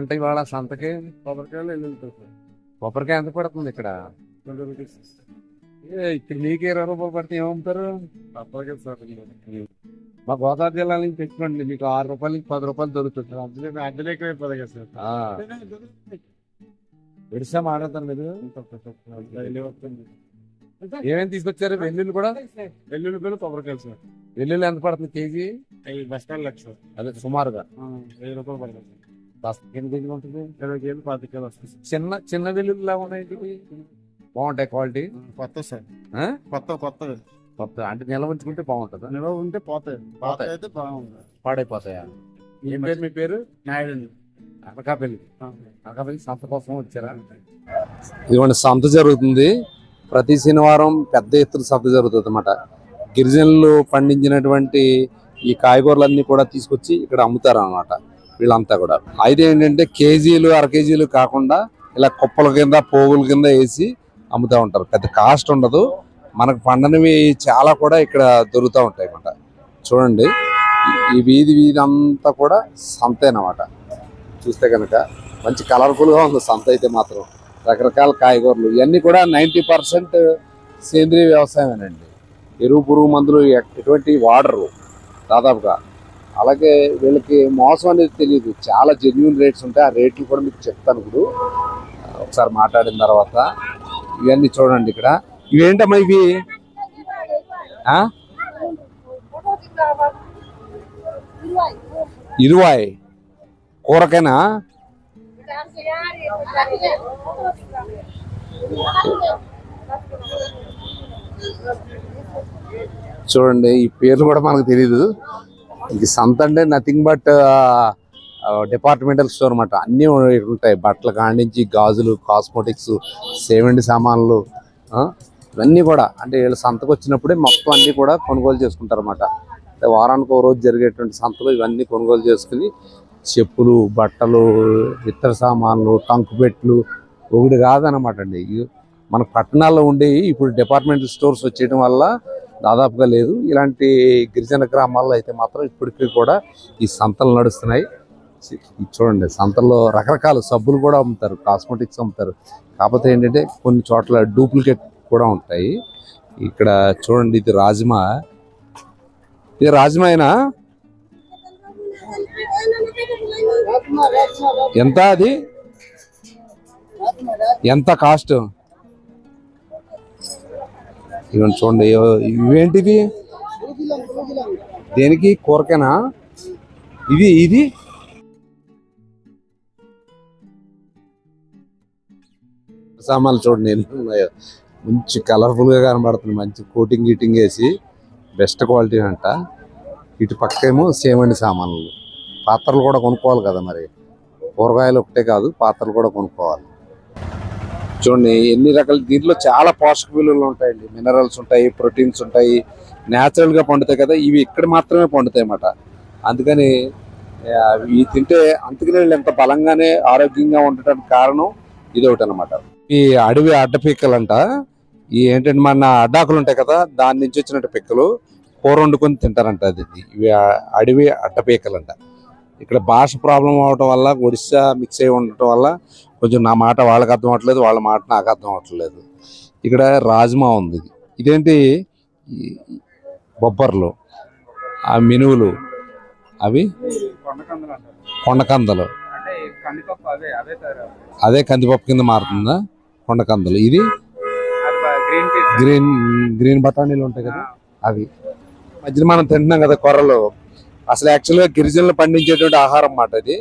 పంట ఇవాళ సంతకి కొబ్బరికాయలు సార్. కొబ్బరికాయ ఎంత పడుతుంది ఇక్కడ? ట్వంటీ రూపీస్ ఇక్కడ నీకు ఇరవై రూపాయలు పడితే ఏమమ్ముతారు తప్పదు సార్ మా గోదావరి జిల్లా నుంచి తెచ్చుకోండి మీకు ఆరు రూపాయలు నుంచి పది రూపాయలు దొరుకుతుంది అందులో ఎక్కువ అయిపోతాయి కదా సార్. విడిసా మాట్లాడతారు మీరు? ఏమేమి తీసుకొచ్చారు? వెల్లుల్లి కూడా? వెల్లుల్లి పిల్లలు కొబ్బరికాయలు సార్. వెల్లుల్లి ఎంత పడుతుంది కేజీ? బస్తాలు లక్ష అదే సుమారుగా. వెయ్యి రూపాయలు పడుతుంది. ఎన్ని కేజీలు ఉంటుంది? ఇరవై కేజీలు వస్తుంది చిన్న చిన్న వెల్లుల్లి లాగా ఉన్నాయి. బాగుంటాయి క్వాలిటీ? కొత్త సార్? కొత్త కొత్త కొత్త అంటే నిల్వ ఉంచుకుంటే బాగుంటుందా? నిల్వ ఉంటే పోతాయి. పాత పోతాయి. అయితే బాగుంది పాడైపోతాయా? ఏం పేరు మీ పేరు? నాయుడు అనకాపల్లి. అనకాపల్లి సంత కోసం వచ్చారా? ఇదిగోండి సంత జరుగుతుంది. ప్రతి శనివారం పెద్ద ఎత్తున సంత జరుగుతుంది అన్నమాట. గిరిజనులు పండించినటువంటి ఈ కాయగూరలన్నీ కూడా తీసుకొచ్చి ఇక్కడ అమ్ముతారు అనమాట వీళ్ళంతా కూడా. అయితే ఏంటంటే కేజీలు అర కేజీలు కాకుండా ఇలా కుప్పల కింద పోగుల కింద వేసి అమ్ముతూ ఉంటారు. పెద్ద కాస్ట్ ఉండదు. మనకు పండనివి చాలా కూడా ఇక్కడ దొరుకుతూ ఉంటాయి అన్నమాట. చూడండి. ఈ- వీధి వీధి అంతా కూడా సంతే అన్నమాట. చూస్తే కనుక మంచి కలర్ఫుల్గా ఉంది సంత అయితే మాత్రం. రకరకాల కాయగూరలు. ఇవన్నీ కూడా నైంటీ పర్సెంట్ సేంద్రియ వ్యవసాయమేనండి. ఎరువు పురుగు మందులు ఎటువంటి వాడరు. దాదాపుగా అలాగే వీళ్ళకి మోసం అనేది తెలియదు చాలా జెన్యున్ రేట్స్ ఉంటాయి. ఆ రేట్లు కూడా మీకు చెప్తాను ఇప్పుడు. ఒకసారి మాట్లాడిన తర్వాత ఇవన్నీ చూడండి ఇక్కడ. ఇవేంటమ్మా ఇవి? ఆ? ఇరువాయి. కూరకైనా? చూడండి ఈ పేర్లు కూడా మనకు తెలియదు ఇది సంత అంటే నథింగ్ బట్ డిపార్ట్మెంటల్ స్టోర్ అన్నమాట. అన్నీ ఉంటాయి. బట్టల కాడించి గాజులు కాస్మెటిక్స్ సేవెండి సామాన్లు ఇవన్నీ కూడా. అంటే వీళ్ళు సంతకు వచ్చినప్పుడే మొత్తం అన్ని కూడా కొనుగోలు చేసుకుంటారు అనమాట వారానికి ఒక రోజు జరిగేటువంటి సంతలో ఇవన్నీ కొనుగోలు చేసుకుని చెప్పులు బట్టలు ఇతర సామాన్లు టంకుపెట్లు ఒకటి కాదనమాట అండి. ఇవి మన పట్టణాల్లో ఉండేవి. ఇప్పుడు డిపార్ట్మెంటల్ స్టోర్స్ వచ్చేయడం వల్ల దాదాపుగా లేదు. ఇలాంటి గిరిజన గ్రామాల్లో అయితే మాత్రం ఇప్పటికీ కూడా ఈ సంతలు నడుస్తున్నాయి. చూడండి సంతల్లో రకరకాల సబ్బులు కూడా అమ్ముతారు కాస్మెటిక్స్ అమ్ముతారు. కాకపోతే ఏంటంటే కొన్ని చోట్ల డూప్లికేట్ కూడా ఉంటాయి. ఇక్కడ చూడండి ఇది రాజ్మా. ఇది రాజ్మాయినా ఎంత అది? ఎంత కాస్ట్? ఇవన్నీ చూడండి. ఇవేంటివి? దేనికి? కూరకేనా? ఇది ఇది? సామాన్లు చూడండి ఉన్నాయో. మంచి కలర్ఫుల్గా కనబడుతుంది. మంచి కోటింగ్ గీటింగ్ వేసి బెస్ట్ క్వాలిటీ అంట. ఇటు పక్కేమో సేమ్ అండి సామాన్లు. పాత్రలు కూడా కొనుక్కోవాలి కదా మరి. కూరగాయలు ఒకటే కాదు పాత్రలు కూడా కొనుక్కోవాలి. చూడండి ఎన్ని రకాల దీంట్లో చాలా పోషక విలువలు ఉంటాయండి. మినరల్స్ ఉంటాయి ప్రోటీన్స్ ఉంటాయి న్యాచురల్గా పండుతాయి కదా. ఇవి ఇక్కడ మాత్రమే పండుతాయి అన్నమాట. అందుకని ఇవి తింటే అందుకనే వీళ్ళు ఎంత బలంగానే ఆరోగ్యంగా ఉండటానికి కారణం ఇది ఒకటి అనమాట ఈ అడవి అడ్డపిక్కలంట ఈ ఏంటంటే మన అడ్డాకులు ఉంటాయి కదా దాని నుంచి వచ్చినట్టు పిక్కలు కూర వండుకొని తింటారంట అది. ఇవి అడవి అడ్డపీకలంట ఇక్కడ భాష ప్రాబ్లం అవడం వల్ల ఒడిశా మిక్స్ అయి ఉండటం వల్ల కొంచెం నా మాట వాళ్ళకి అర్థం అవ్వట్లేదు వాళ్ళ మాట నాకు అర్థం అవ్వట్లేదు. ఇక్కడ రాజ్మా ఉంది. ఇదేంటి? బొబ్బర్లు ఆ మినువులు అవి కొండకందలు. అదే కందిపప్పు కింద మారుతుందా? కొండకందలు. ఇది గ్రీన్ గ్రీన్ గ్రీన్ బఠానీలు ఉంటాయి కదా అవి. మధ్యన మనం తింటున్నాం కదా కొర్రలు. అసలు యాక్చువల్గా గిరిజనులు పండించేటువంటి ఆహారం మాట ఇది.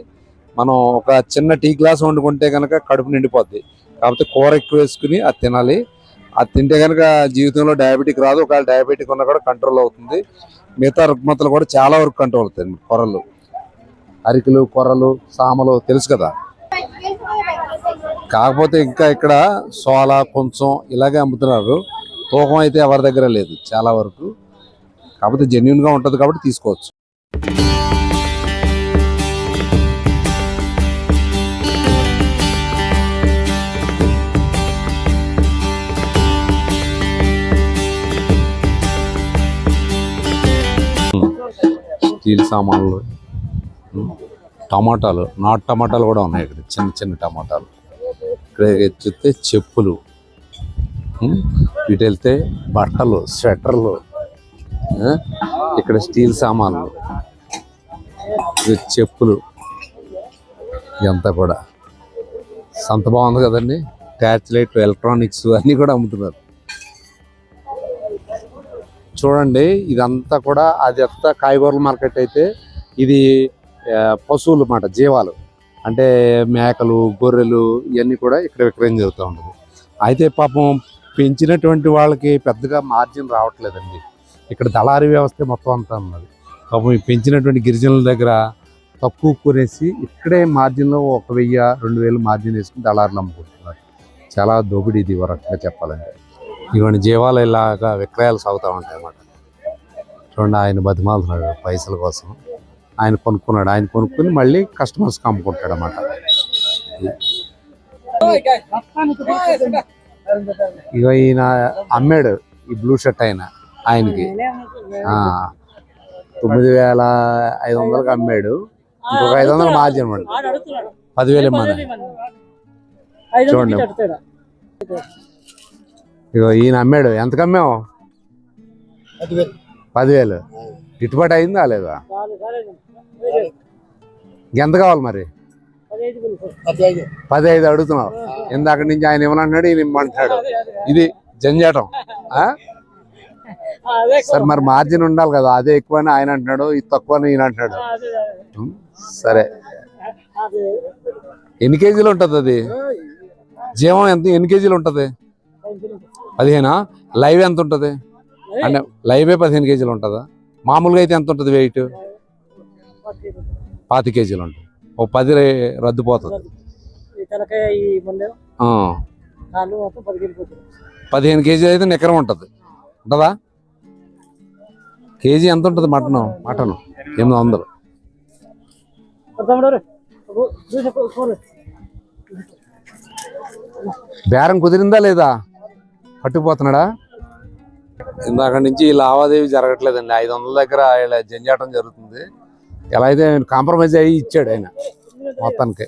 మనం ఒక చిన్న టీ గ్లాస్ వండుకుంటే కనుక కడుపు నిండిపోద్ది. కాకపోతే కూర ఎక్కువ వేసుకుని అది తినాలి. అది తింటే కనుక జీవితంలో డయాబెటిక్ రాదు. ఒకవేళ డయాబెటిక్ ఉన్నా కూడా కంట్రోల్ అవుతుంది. మిగతా రుగ్మతలు కూడా చాలా వరకు కంట్రోల్ అవుతాయి కొరలు అరికలు కొరలు సామలు తెలుసు కదా. కాకపోతే ఇంకా ఇక్కడ సోల కొంచెం ఇలాగే అమ్ముతున్నారు. తూకం అయితే ఎవరి దగ్గర లేదు. చాలా వరకు. కాకపోతే జెన్యున్గా ఉంటుంది కాబట్టి తీసుకోవచ్చు. స్టీల్ సామాన్లు టమాటాలు నాటు టమాటాలు కూడా ఉన్నాయి ఇక్కడ చిన్న చిన్న టమాటాలు. ఇక్కడ చూస్తే చెప్పులు ఇటు వెళ్తే బట్టలు స్వెటర్లు ఇక్కడ స్టీల్ సామాన్లు చెప్పులు ఇదంతా కూడా. సంత బాగుంది కదండి. ట్యాచ్ లైట్ ఎలక్ట్రానిక్స్ అన్నీ కూడా అమ్ముతున్నారు. చూడండి ఇదంతా కూడా అది అంతా కాయగూరల మార్కెట్ అయితే ఇది పశువులు మాట జీవాలు. అంటే మేకలు గొర్రెలు ఇవన్నీ కూడా ఇక్కడ విక్రయం జరుగుతూ ఉంటుంది. అయితే పాపం పెంచినటువంటి వాళ్ళకి పెద్దగా మార్జిన్ రావట్లేదండి. ఇక్కడ దళారీ వ్యవస్థ మొత్తం అంతా ఉన్నది. పాపం పెంచినటువంటి గిరిజనుల దగ్గర తక్కువ కొనేసి ఇక్కడే మార్జిన్లో ఒక వెయ్యి రెండు వేలు మార్జిన్ వేసుకుని దళారులు అమ్ముకుంటున్నారు. చాలా దోపిడీ ఇది వరకుగా చెప్పాలంటే. ఇవన్నీ జీవాలు ఇలాగా విక్రయాలు సాగుతూ ఉంటాయి అన్నమాట. చూడండి ఆయన బతిమాలుతున్నాడు పైసల కోసం. ఆయన కొనుక్కున్నాడు. ఆయన కొనుక్కుని మళ్ళీ కస్టమర్స్కి అమ్ముకుంటాడు అన్నమాట. ఇక ఈయన అమ్మాడు ఈ బ్లూ షర్ట్ ఆయన ఆయనకి. తొమ్మిది వేల ఐదు వందలకి అమ్మాడు. ఇంకొక ఐదు వందలు మార్జిన్ ఇవ్వండి. పదివేలు ఇమ్మని. చూడండి. ఇగో ఈయన అమ్మాడు. ఎంతకు అమ్మావు పదివేలు. గిట్టుబాటు అయిందా లేదా? ఎంత కావాలి మరి? పది ఐదు అడుగుతున్నావు. ఇందాక నుంచి ఆయన ఇవ్వనంటున్నాడు ఈయన ఇమ్మంటున్నాడు. ఇది జంజాటం. ఆ? సరే మరి మార్జిన్ ఉండాలి కదా. అదే ఎక్కువ అని ఆయన అంటున్నాడు ఇది తక్కువ అని ఈయన అంటున్నాడు. సరే. ఎన్ని కేజీలు ఉంటుంది అది? జీవం ఎంత? ఎన్ని కేజీలు ఉంటుంది? పదిహేనా? లైవ్ ఎంత ఉంటుంది? అంటే లైవే పదిహేను కేజీలు ఉంటుందా? మామూలుగా అయితే ఎంత ఉంటుంది వెయిట్ పాతి కేజీలు ఉంటుంది. ఓ పది రే- రద్దుపోతుంది పదిహేను పోతుంది పదిహేను కేజీలు అయితే నికరం ఉంటుంది. ఉంటుందా? కేజీ ఎంత ఉంటుంది మటన్? మటన్. ఎనిమిది వందలు. బేరం కుదిరిందా లేదా? పట్టుకుపోతున్నాడా? ఇందాక నుంచి ఈ లావాదేవీ జరగట్లేదండి. ఐదు వందల దగ్గర ఇలా జంజాటం జరుగుతుంది. ఎలా అయితే కాంప్రమైజ్ అయ్యి ఇచ్చాడు ఆయన మొత్తానికి.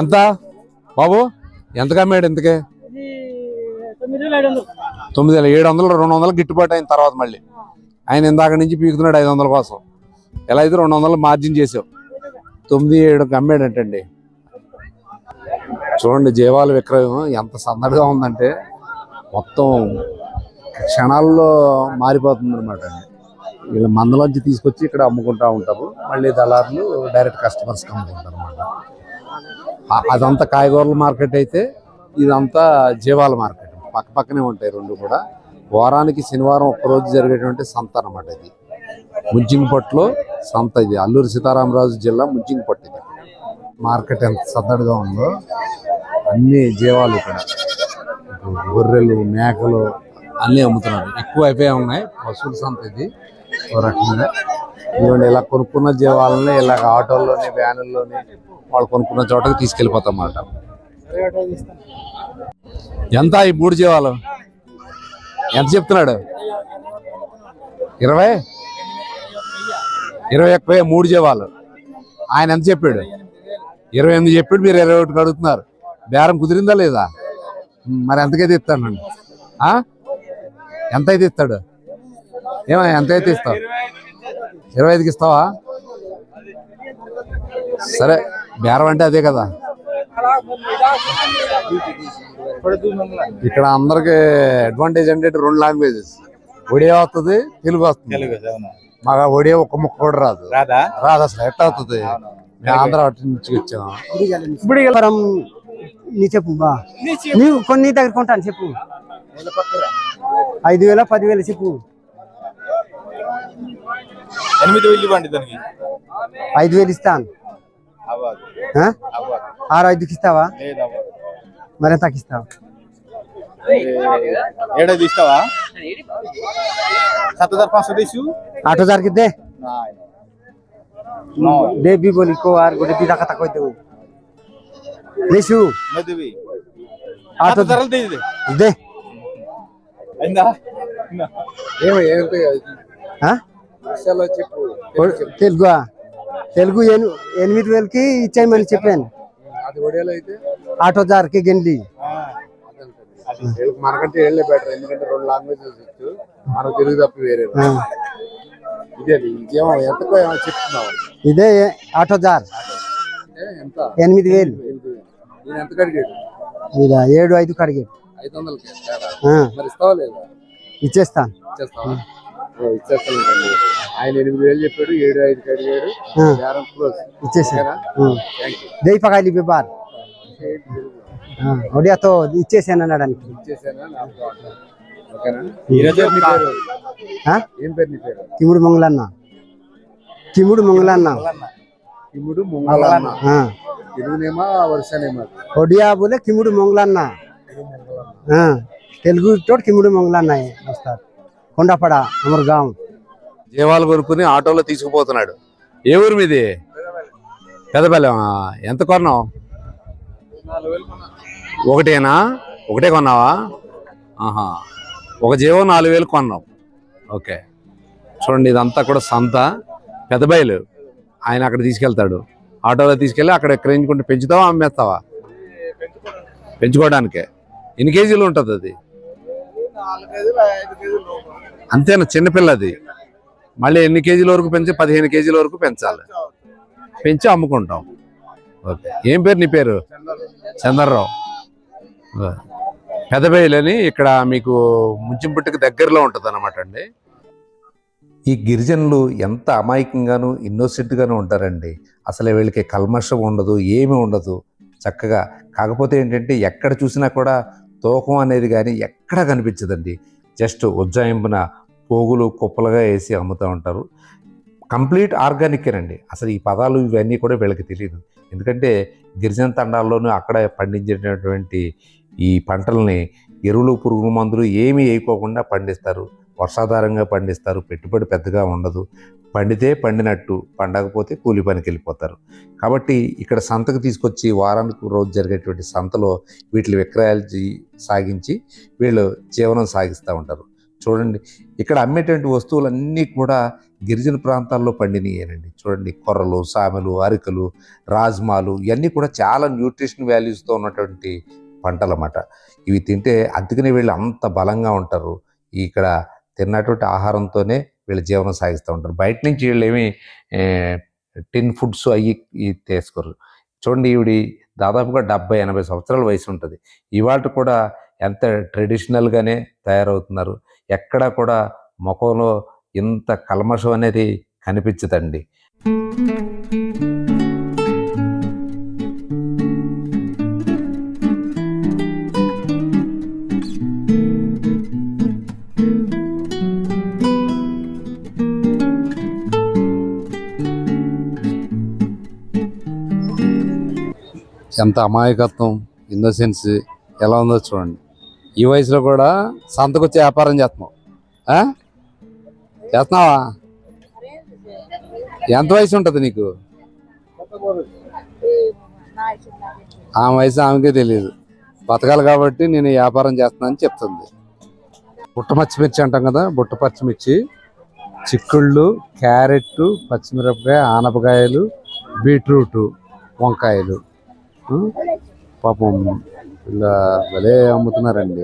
ఎంత? బాబు ఎంత కమ్మాడు ఇంతకే? తొమ్మిది వేల ఏడు వందలు రెండు వందలు గిట్టుబాటు అయిన తర్వాత మళ్ళీ. ఆయన ఇందాక నుంచి పీకుతున్నాడు ఐదు వందల కోసం. ఎలా అయితే రెండు వందలు మార్జిన్ చేసావు? తొమ్మిది ఏడు అమ్మాడంటండి చూడండి జీవాల విక్రయం ఎంత సందడిగా ఉందంటే మొత్తం క్షణాల్లో మారిపోతుంది అనమాట వీళ్ళు వీళ్ళ మందలోంచి తీసుకొచ్చి ఇక్కడ అమ్ముకుంటా ఉంటారు. మళ్ళీ దళారులు డైరెక్ట్ కస్టమర్స్కి అమ్ముకుంటారు అనమాట అదంతా కాయగూరల మార్కెట్ అయితే ఇదంతా జీవాల మార్కెట్. పక్క పక్కనే ఉంటాయి రెండు కూడా. వారానికి శనివారం ఒక్కరోజు జరిగేటువంటి సంత అనమాట ఇది. ముంచింగిపట్టులో సంత ఇది. అల్లూరి సీతారామరాజు జిల్లా ముంచింగిపట్టు ఇది. మార్కెట్ ఎంత సందడిగా ఉందో అన్ని జీవాలు ఇక్కడ. గొర్రెలు మేకలు అన్నీ అమ్ముతున్నారు. ఎక్కువ అయిపోయి ఉన్నాయి. పశువుల సంత ఇది. ఓ రకంగా. ఇదిగోండి ఇలా కొనుక్కున్న జీవాలని ఇలాగ ఆటోల్లోని వ్యానుల్లోని వాళ్ళు కొనుక్కున్న చోటకి తీసుకెళ్ళిపోతాం అన్నమాట ఎంత ఈ మూడు జీవాలు? ఎంత చెప్తున్నాడు? ఇరవై? ఇరవై ఒక్క మూడు జీవాలు. ఆయన ఎంత చెప్పాడు? ఇరవై ఎనిమిది చెప్పాడు. మీరు ఇరవై ఒకటికి అడుగుతున్నారు. బేరం కుదిరిందా లేదా? మరి ఎంతకైతే ఇస్తానండి ఆ? ఎంత అయితే ఇస్తాడు? ఏమో ఎంత అయితే ఇస్తావు? ఇరవై ఐదుకి ఇస్తావా? సరే బేరం అంటే అదే కదా. ఇక్కడ అందరికి అడ్వాంటేజ్ అంటే రెండు లాంగ్వేజెస్ ఒడియా వస్తుంది తెలుగు వస్తుంది. మాకు ఒడియా ఒక్క ముక్క కూడా రాదు. రాదా? రాదు అసలు ఎట్లా అవుతుంది మేము ఆంధ్ర అటు నుంచి వచ్చాము ఇప్పుడు నీ చెప్పు బా నీవు కొన్ని దగ్గర కొంటాను చెప్పు ఐదు వేల పదివేలు చెప్పు ఎనిమిది వేలు ఇవ్వండి దానికి ఐదు వేలు ఇస్తాను ఆరు ఐదుకి ఇస్తావా మరి తక్కువ ఇస్తావా ఏడాది ఇస్తావా সাত হাজার পাঁচশো দিছু আট হাজার কি দে দেবি বলি কো আর গোটে দুই টাকা তাকাই দেবো ఇదే తెలుగు తెలుగు ఎనిమిది వేలకి ఇచ్చేయమని చెప్పాను అది ఆటో జార్కి గెండి బెటర్ ఎందుకంటే రెండు తెలుగు ఇదే ఇంకేమో ఇదే ఆటో జార్ ఎనిమిది వేలు ఇది ఏడు ఐదు కడిగాడు. ఇచ్చేస్తాను. ఆయన ఎనిమిది వేలు చెప్పాడు ఏడు ఐదు ఇచ్చేసాను. పగాలి బిబార్ ఒడియాతో ఇచ్చేసాను? ఏం పేరు నీ పేరు? కిముడు మంగళన్న. కిముడు మంగళన్న. తిమ్ముడు ముంగలన్న. తెలుగునేమా వర్షనేమా ఒడియా బోలే కిముడు మంగళన్న. ఆ, తెలుగు తోటి కిముడు మంగళన్న వస్తారు. కొండపడ అమర్ గాం జీవాలు కొనుక్కుని ఆటోలో తీసుకుపోతున్నాడు. ఏ ఊరు మీది? పెదబెల్లం ఎంత కొన్నావు? ఒకటేనా? ఒకటే కొన్నావా? ఆహా. ఒక జీవం నాలుగు వేలు కొన్నావు. ఓకే. చూడండి ఇదంతా కూడా సంత. పెదబయలు. ఆయన అక్కడ తీసుకెళ్తాడు. ఆటోలో తీసుకెళ్ళి అక్కడ ఎక్కడించుకుంటే పెంచుతావా అమ్మేస్తావా? పెంచుకోవడానికే. ఎన్ని కేజీలు ఉంటుంది అది? అంతేనా చిన్నపిల్ల అది మళ్ళీ ఎన్ని కేజీల వరకు పెంచి? పదిహేను కేజీల వరకు పెంచాలి. పెంచి అమ్ముకుంటాం. ఓకే. ఏం పేరు నీ పేరు? చంద్రరావు. పెదబేయులని ఇక్కడ మీకు ముంచింపుట్టుకు దగ్గరలో ఉంటుంది అనమాట అండి. ఈ గిరిజనులు ఎంత అమాయకంగాను ఇన్నోసెంట్గాను ఉంటారండి. అసలు వీళ్ళకి కల్మషం ఉండదు ఏమీ ఉండదు. చక్కగా కాకపోతే ఏంటంటే ఎక్కడ చూసినా కూడా తూకం అనేది కానీ ఎక్కడ కనిపించదండి. జస్ట్ ఉజ్జాయింపున పోగులు కుప్పలుగా వేసి అమ్ముతూ ఉంటారు. కంప్లీట్ ఆర్గానికేనండి అసలు ఈ పదాలు ఇవన్నీ కూడా వీళ్ళకి తెలియదు ఎందుకంటే గిరిజన తండాల్లోనూ అక్కడ పండించేటటువంటి ఈ పంటల్ని ఎరువులు పురుగు మందులు ఏమీ వేయకోకుండా పండిస్తారు. వర్షాధారంగా పండిస్తారు పెట్టుబడి పెద్దగా ఉండదు. పండితే పండినట్టు పండకపోతే కూలి పనికి వెళ్ళిపోతారు. కాబట్టి ఇక్కడ సంతకు తీసుకొచ్చి వారానికి రోజు జరిగేటువంటి సంతలో వీటి విక్రయాలు సాగించి వీళ్ళు జీవనం సాగిస్తూ ఉంటారు. చూడండి ఇక్కడ అమ్మేటువంటి వస్తువులన్నీ కూడా గిరిజన ప్రాంతాల్లో పండినయేనండి. చూడండి కొర్రలు సామెలు అరికలు రాజ్మాలు ఇవన్నీ కూడా చాలా న్యూట్రిషన్ వాల్యూస్తో ఉన్నటువంటి పంటలు అన్నమాట ఇవి తింటే అందుకనే వీళ్ళు అంత బలంగా ఉంటారు. ఇక్కడ తిన్నటువంటి ఆహారంతోనే వీళ్ళు జీవనం సాగిస్తూ ఉంటారు. బయట నుంచి వీళ్ళు ఏమి టిన్ ఫుడ్స్ అవి తీసుకోరు. చూడండి ఈవిడ దాదాపుగా డెబ్బై ఎనభై సంవత్సరాల వయసు ఉంటుంది. ఇవాళ కూడా ఎంత ట్రెడిషనల్గానే తయారవుతున్నారు. ఎక్కడా కూడా ముఖంలో ఇంత కల్మషం అనేది కనిపించదండి. ఎంత అమాయకత్వం ఇన్నోసెన్స్ ఎలా ఉందో చూడండి. ఈ వయసులో కూడా సంతకొచ్చి వ్యాపారం చేస్తున్నావు. చేస్తున్నావా? ఎంత వయసు ఉంటుంది నీకు? ఆ వయసు ఆమెకే తెలియదు బతకాలి కాబట్టి నేను వ్యాపారం చేస్తున్నానని చెప్తుంది. బుట్ట పచ్చిమిర్చి అంటాం కదా బుట్ట పచ్చిమిర్చి. చిక్కుళ్ళు క్యారెట్ పచ్చిమిరపకాయ ఆనపకాయలు బీట్రూటు వంకాయలు. పాపం ఇలా భలే అమ్ముతున్నారండి.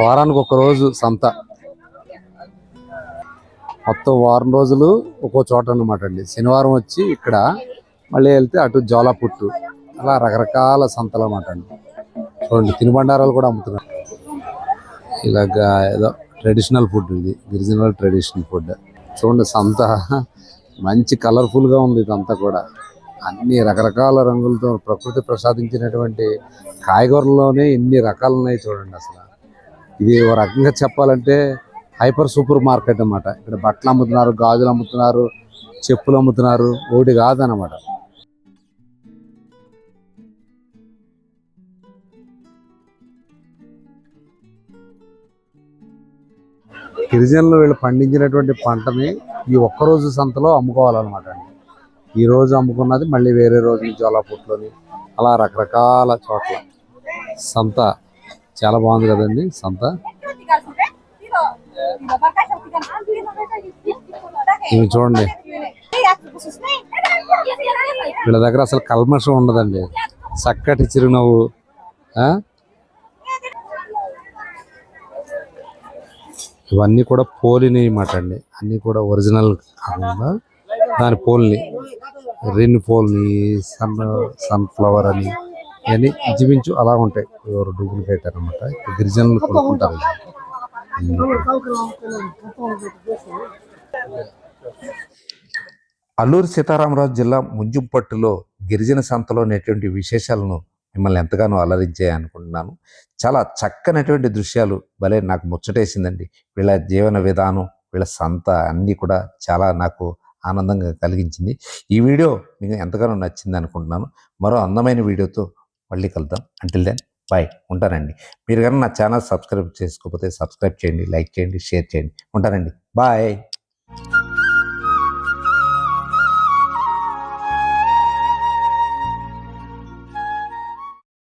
వారానికి ఒక రోజు సంత. మొత్తం వారం రోజులు ఒక్కో చోట అనమాట అండి. శనివారం వచ్చి ఇక్కడ మళ్ళీ వెళ్తే అటు జోలాపుట్టు. అలా రకరకాల సంతలు అన్నమాట అండి. చూడండి తినుబండారాలు కూడా అమ్ముతున్నారు. ఇలాగా ఏదో ట్రెడిషనల్ ఫుడ్ ఇది గిరిజనల్ ట్రెడిషనల్ ఫుడ్ చూడండి సంత మంచి కలర్ఫుల్గా ఉంది ఇదంతా కూడా. అన్ని రకరకాల రంగులతో ప్రకృతి ప్రసాదించినటువంటి కాయగూరల్లోనే ఎన్ని రకాలు ఉన్నాయి చూడండి అసలు. ఇది ఓ రకంగా చెప్పాలంటే హైపర్ సూపర్ మార్కెట్ అన్నమాట. ఇక్కడ బట్టలు అమ్ముతున్నారు గాజులు అమ్ముతున్నారు చెప్పులు అమ్ముతున్నారు ఒకటి కాదనమాట గిరిజనులు వీళ్ళు పండించినటువంటి పంటని ఈ ఒక్కరోజు సంతలో అమ్ముకోవాలన్నమాట అండి. ఈ రోజు అమ్ముకున్నది మళ్ళీ వేరే రోజు జోలాపుట్లోని అలా రకరకాల చోట్ల. సంత చాలా బాగుంది కదండి సంత. ఇవి చూడండి. వీళ్ళ దగ్గర అసలు కల్మషం ఉండదండి. చక్కటి చిరునవ్వు ఇవన్నీ కూడా పోలిని మాట అండి. అన్నీ కూడా ఒరిజినల్ కాకుండా దాని పోల్ని రెన్ పోల్ని సన్ సన్ఫ్లవర్ అని ఇవన్నీ ఇంచుమించు అలా ఉంటాయి. ఎవరు డూప్లికేట్ అనమాట గిరిజనులు కొనుక్కుంటారు అల్లూరు అల్లూరి సీతారామరాజు జిల్లా ముంజుంపట్టులో గిరిజన సంతలో ఉన్నటువంటి విశేషాలను మిమ్మల్ని ఎంతగానో అలరించాయి అనుకుంటున్నాను. చాలా చక్కనటువంటి దృశ్యాలు భలే నాకు ముచ్చటేసిందండి. వీళ్ళ జీవన విధానం వీళ్ళ సంత అన్నీ కూడా చాలా నాకు ఆనందంగా కలిగించింది. ఈ వీడియో మీకు ఎంతగానో నచ్చింది అనుకుంటున్నాను. మరో అందమైన వీడియోతో మళ్ళీ కలుద్దాం. అంటిల్ దెన్ బాయ్ ఉంటానండి. మీరు కనుక నా ఛానల్ సబ్స్క్రైబ్ చేసుకోకపోతే సబ్స్క్రైబ్ చేయండి లైక్ చేయండి షేర్ చేయండి. ఉంటానండి. బాయ్